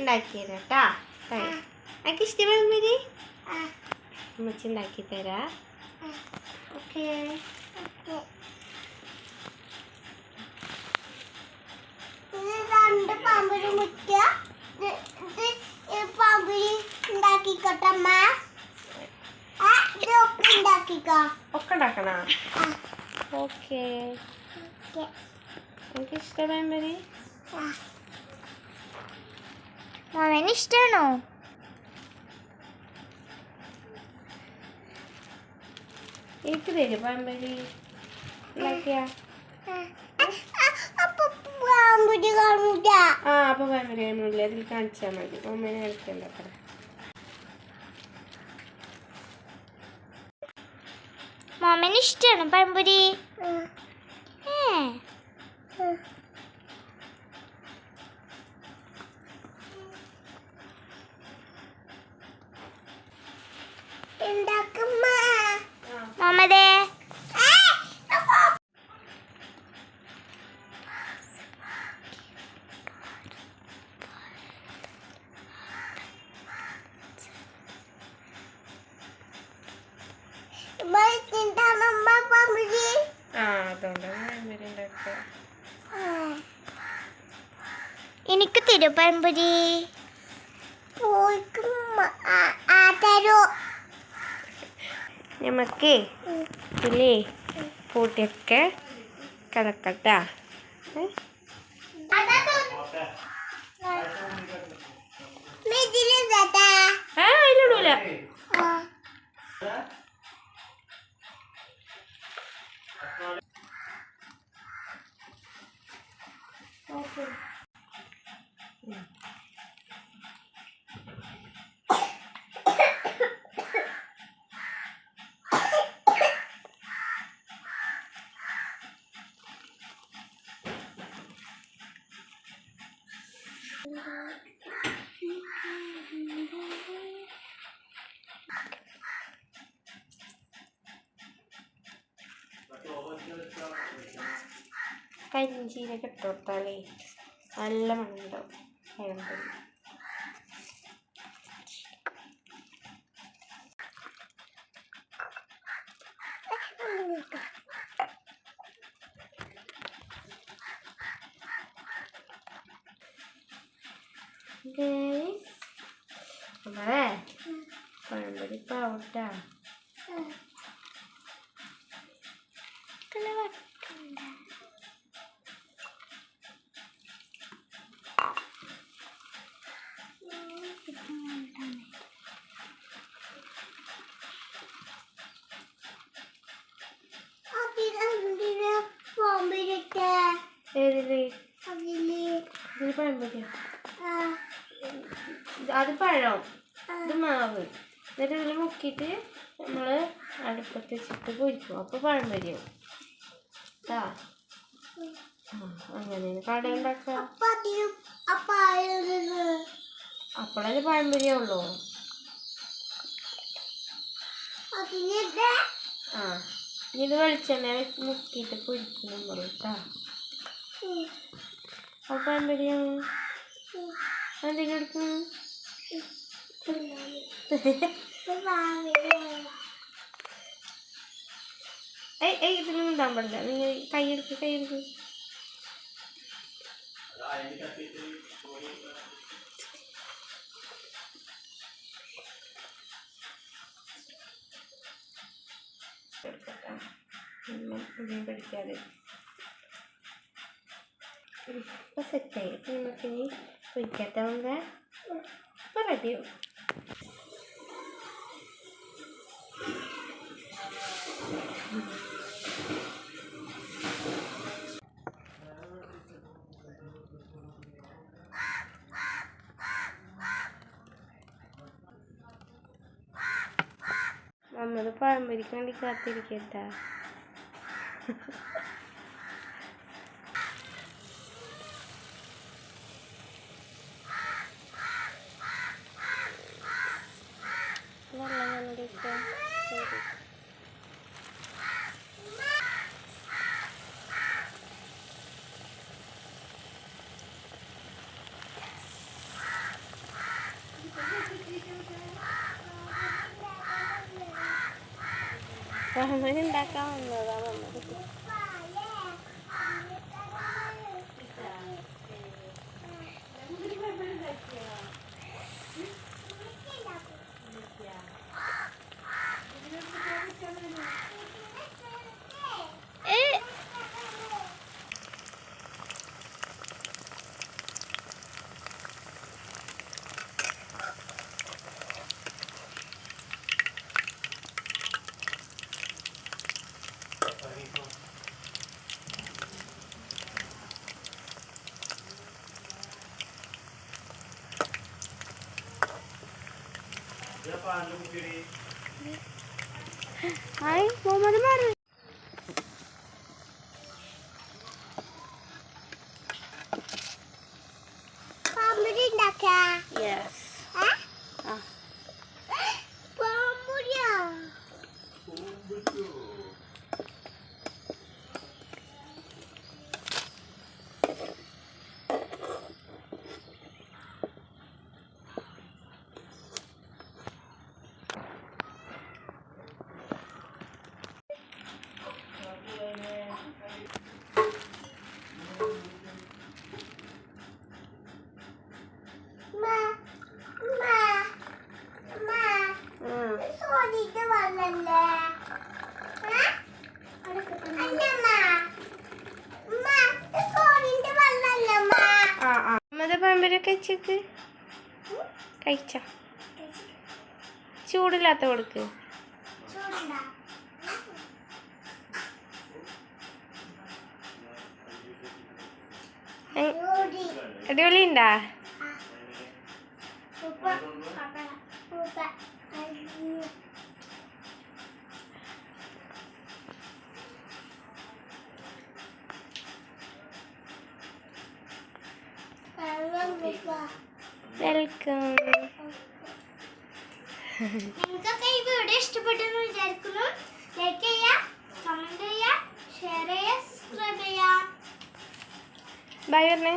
ഉണ്ടാക്കി തരാം കേട്ടാ എനിക്ക് ഇഷ്ടമായി മതി അമ്മച്ചി ഉണ്ടാക്കി തരാ. ഓക്കേ. പാമ്പുരി മുറ്റ. ഇത് ഇത് അമ്മ. ഒക്കെ ഉണ്ടാക്കിക്കോ. ഒക്കെ ഉണ്ടാക്കണോ? ഓക്കേ. എനിക്ക് ഇഷ്ടമായി മതി മാമന് ഇഷ്ടമാണോ എനിക്ക് തരും അപ്പൊ കാണൂല. ആ അപ്പോൾ പഴംപൊരി ഒന്നുമില്ല ഇതിൽ കാണിച്ചാൽ മതി. അമ്മേനെ കാണിക്കണ്ട അത്ര. മാമന് ഇഷ്ടമാണ് പഴംപൊരി അതുകൊണ്ടാണ് പഴംപൊരി ഉണ്ടാക്കുക എനിക്ക് തരൂ നമുക്ക് ഇല്ലേ കൂട്ടിയൊക്കെ കിടക്കട്ടാ? ആ അതിലിടൂല. കരിഞ്ചീരൊക്കെ ഇട്ട് കൊടുത്താലേ നല്ല മണ്ണുണ്ടാവും ഗൈസ് നമ്മളെ പഴംപൊരി പാവട്ടാ ഏതിൽ? ഇത് അത് പഴം. ഇത് മാവ്. എന്നിട്ട് ഇതിൽ മുക്കിയിട്ട് നമ്മൾ അടുപ്പത്ത് വെച്ചിട്ട് പൊരിക്കും. അപ്പോൾ പഴം വരും ട്ടാ. ആ അങ്ങനെയാണ്. കട ഉണ്ടാക്കാം? അപ്പൊ അപ്പൊ അപ്പോഴല്ലേ പഴം അതിലിട്ട് ആ. ഇനി ഇത് വെളിച്ചെണ്ണ മുക്കിയിട്ട് പൊരിക്കും നമ്മൾ കേട്ടാ ഉം, എന്തൊക്കെയാണ്. എന്തെങ്കിലും എടുക്കും. ഏയ് ഏയ് പാടില്ല നിങ്ങൾ കൈയെടുക്ക് കൈയെടുക്ക് ഒന്നും പിടിക്കാതെ ഇപ്പം സെറ്റായി അപ്പം നമുക്കിനി പൊരിക്കാത്തവങ്ക ഇപ്പം റെഡിയാവും നമ്മൾ പഴംപൊരിക്ക് വേണ്ടി കാത്തിരിക്കട്ടാ പഴംപൊരി ഉണ്ടാക്കാൻ വന്നതാ വന്നത്. Ai, vou mandar കഴിച്ചേക്ക്. കഴിച്ച. ചൂടില്ലാത്ത കൊടുക്ക് ചൂടുണ്ടാ? വെൽക്കം നിങ്ങൾക്കൊക്കെ ഈ വീഡിയോ ഇഷ്ടപ്പെട്ടെന്ന് വിചാരിക്കുന്നു ലൈക്ക് ചെയ്യുക കമന്റ് ചെയ്യുക ഷെയർ ചെയ്യുക സബ്സ്ക്രൈബ് ചെയ്യുക ബൈ പറഞ്ഞേ